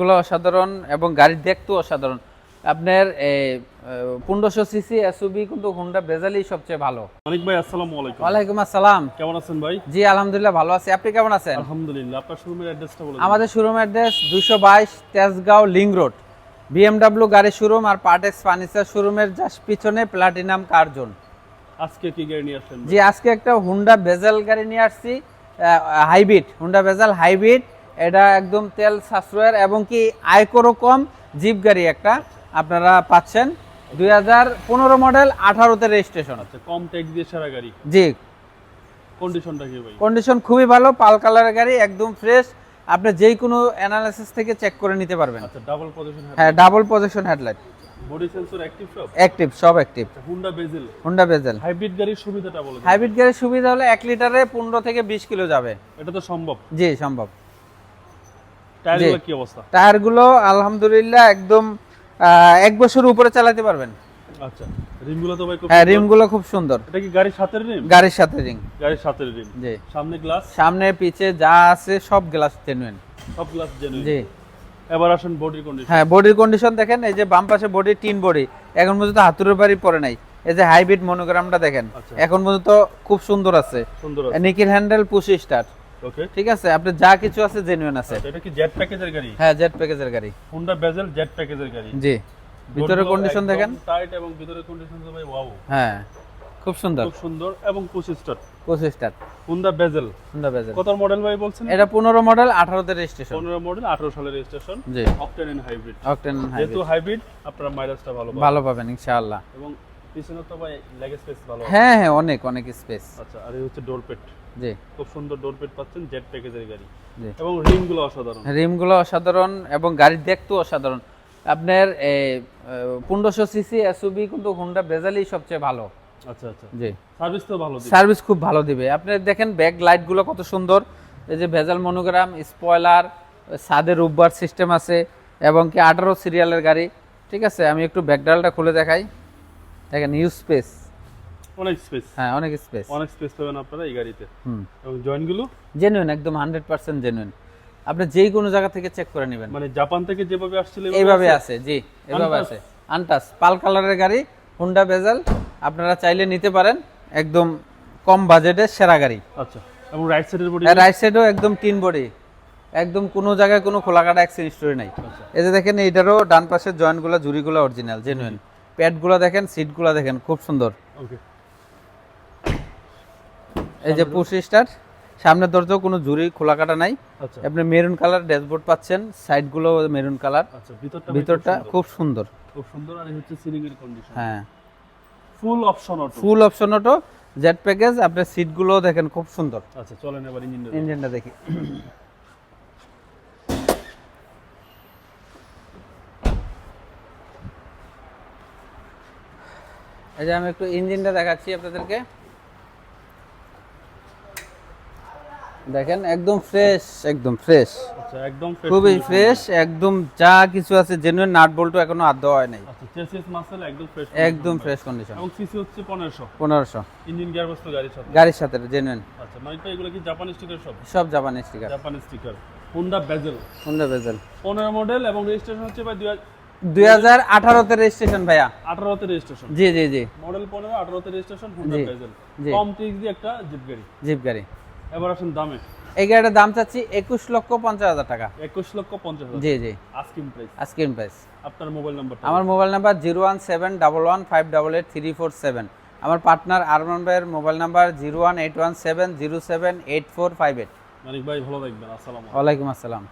গুলো অসাধারণ এবং গাড়ি দেখতেও অসাধারণ। আপনার পনেরোশো সিসি এসউবি কিন্তু হুন্ডা বেজালই সবচেয়ে ভালো। মানিক ভাই আসসালামু আলাইকুম। ওয়ালাইকুম আসসালাম। কেমন আছেন ভাই? জি আলহামদুলিল্লাহ ভালো আছি। আপনি কেমন আছেন? আলহামদুলিল্লাহ আপনার শোরুমের অ্যাড্রেসটা বলে দিন। আমাদের শোরুম অ্যাড্রেস দুশো বাইশ তেজগাঁও লিং রোড। বিএমডাব্লিউ গাড়ি শোরুম আর পার্টেক্স ফার্নিচার শোরুমের জাস্ট পিছনে প্লাটিনাম কার জোন আজকে কি গাড়ি নিয়ে আসছেন জি আজকে একটা হুন্ডা বেজাল গাড়ি নিয়ে আসছি। হাইব্রিড হুন্ডা বেজাল হাইব্রিড এটা একদম তেল সাশ্রয়ের এবং কি আয়করও কম জিপ গাড়ি একটা আপনারা পাচ্ছেন দুই হাজার পনেরো মডেল আঠারোতে রেজিস্ট্রেশন আচ্ছা কম ট্যাক্স দিয়ে সারা গাড়ি। জি। কন্ডিশনটা কি ভাই? কন্ডিশন খুবই ভালো পাল কালারের গাড়ি একদম ফ্রেশ আপনি যেই কোনো অ্যানালাইসিস থেকে চেক করে নিতে পারবেন। আচ্ছা ডাবল পজিশন হ্যাঁ double position headlight body sensor active সব? অ্যাক্টিভ সব active Honda Vezel Honda Vezel hybrid গাড়ির সুবিধাটা বলে দিন। হাইব্রিড গাড়ির সুবিধা হলো এক লিটারে পনেরো থেকে বিশ কিলো যাবে। এটা তো সম্ভব। জি সম্ভব। টায়ারগুলো কি অবস্থা? টায়ারগুলো আলহামদুলিল্লাহ একদম এক বছর উপরে চালাতে পারবেন। আচ্ছা রিমগুলো তো ভাই খুব হ্যাঁ। রিমগুলো খুব সুন্দর। এটা কি গাড়ির সাথে রিম? গাড়ির সাথে গাড়ির রিম। জি। সামনে গ্লাস সামনে পিছে যা আছে সব গ্লাস জেনুইন সব গ্লাস জেনুইন জি। এবার আসেন বডির কন্ডিশন হ্যাঁ বডির কন্ডিশন দেখেন এই যে বাম পাশে বডি টিন বডি এখন পর্যন্ত হাতুড়ের বাড়ি পড়ে নাই। এই যে হাইব্রিড মনোগ্রামটা দেখেন আচ্ছা। এখন পর্যন্ত খুব সুন্দর আছে। সুন্দর নিকিল হ্যান্ডেল পুশি স্টার্ট ওকে ঠিক আছে আপনি যা কিছু আছে জেনুইন আছে। এটা কি জেট প্যাকেজের গাড়ি? হ্যাঁ জেট প্যাকেজের গাড়ি। হুন্ডা বেজেল জেট প্যাকেজের গাড়ি। জি। ভিতরে কন্ডিশন দেখেন। টাইট এবং ভিতরে কন্ডিশন তো ভাই ওয়াও হ্যাঁ খুব সুন্দর। খুব সুন্দর এবং পঁচিশ স্টার পঁচিশ স্টার হুন্ডা বেজেল সুন্দর বেজেল কত মডেল ভাই বলছেন? এটা পনেরো মডেল আঠারোতে রেজিস্ট্রেশন পনেরো মডেল আঠারো সালের registration G. Octane and hybrid octane যেহেতু হাইব্রিড আপনার মাইলেজটা ভালো পাবেন। ভালো পাবেন ইনশাআল্লাহ। এবং পিছনে তো ভাই লেগ স্পেস ভালো হ্যাঁ হ্যাঁ অনেক অনেক স্পেস আচ্ছা আর এই হচ্ছে ডোর পেট জি। খুব সুন্দর ডোর পেট পাচ্ছেন জেট প্যাকেজের গাড়ি। এবং রিমগুলো অসাধারণ। রিমগুলো অসাধারণ এবং গাড়ি দেখতেও অসাধারণ। আপনার পনেরোশো সিসি এসউবি কিন্তু হুন্ডা বেজালই সবচেয়ে ভালো। আচ্ছা আচ্ছা। জি। সার্ভিস তো ভালো সার্ভিস খুব ভালো দিবে। আপনি দেখেন ব্যাক লাইটগুলো কত সুন্দর। এই যে ভেজাল মনোগ্রাম স্পয়লার সাদের রুববার সিস্টেম আছে এবং কি আঠারো সিরিয়ালের গাড়ি। ঠিক আছে আমি একটু ব্যাকডালটা খুলে দেখাই। দেখেন ইউজ স্পেস অনেক স্পেস হ্যাঁ অনেক স্পেস অনেক স্পেস পাবেন আপনারা এই গাড়িতে। হুম। এবং জয়েন্টগুলো জেনুইন একদম হান্ড্রেড পার্সেন্ট জেনুইন আপনি যেই কোনো জায়গা থেকে চেক করে নেবেন। মানে জাপান থেকে যেভাবে আসছিল এইভাবে আছে? জি Untouched? আছে। আনটাস পাল কালারের গাড়ি হুন্ডা বেজাল আপনারা চাইলে নিতে পারেন। একদম কম বাজেটের সেরা গাড়ি। আচ্ছা এবং রাইট সাইডের বডি রাইট সাইডও একদম তিন বডি একদম কোনো জায়গায় কোনো খোলাকাটা অ্যাক্সিডেন্ট হিস্টোরি নাই। আচ্ছা। এই যে দেখেন এইটারও ডান পাশের জয়েন্টগুলো জুড়িগুলো অরিজিনাল জেনুইন প্যাডগুলো দেখেন সিটগুলো দেখেন খুব সুন্দর। এই যে পুশ স্টার সামনের দরজাও কোনো জুড়ি খোলাকাটা নাই। আচ্ছা। আপনি মেরুন কালার ড্যাশবোর্ড পাচ্ছেন সাইডগুলো মেরুন কালার। আচ্ছা ভিতরটা ভিতরটা খুব সুন্দর। খুব সুন্দর আর হচ্ছে সিলিং এর কন্ডিশন হ্যাঁ। Full option auto full option auto jet package আপনার সিটগুলো দেখেন খুব সুন্দর। আচ্ছা চলেন এবার ইঞ্জিন ইঞ্জিনটা দেখি। এই যে আমি একটু ইঞ্জিনটা দেখাচ্ছি আপনাদেরকে। দেখেন একদম ফ্রেশ একদম ফ্রেশ আচ্ছা একদম fresh খুবই ফ্রেশ একদম যা কিছু আছে জেনুইন নাট বল্টু এখনও আদ্য হয় নাই। আচ্ছা চেসিস মাসেল একদম ফ্রেশ একদম ফ্রেশ কন্ডিশন এবং সিসি হচ্ছে 1500 পনেরোশো। ইঞ্জিন গিয়ার বস্তু গাড়ির সাথে। গাড়ির সাথে জেনুইন আচ্ছা মানে এগুলো কি জাপানি স্টিকার সব? সব জাপানি স্টিকার জাপানি স্টিকার হোন্ডা বেজেল সুন্দর বেজেল 15 মডেল এবং রেজিস্ট্রেশন হচ্ছে ভাই দুই হাজার আঠারোতে রেজিস্ট্রেশন ভাইয়া। 2018 তে রেজিস্ট্রেশন জি জি। জি মডেল 15 18 তে রেজিস্ট্রেশন কম দিয়ে একটা জিপ গাড়ি। জিপ গাড়ি। এবার আসেন দামে। এই গাড়িটার দাম চাচ্ছি একুশ লক্ষ পঞ্চাশ হাজার টাকা। 21 লক্ষ 50 হাজার। জি জি। আস্কিং প্রাইস আজকের প্রাইস আপনার মোবাইল নাম্বারটা আমার mobile number zero one seven double one five double eight three four seven আমার পার্টনার আরমান ভাইয়ের mobile number zero one eight one seven zero seven eight four five eight Manik ভাই ভালো থাকবেন। আসসালামু আলাইকুম। আসসালাম।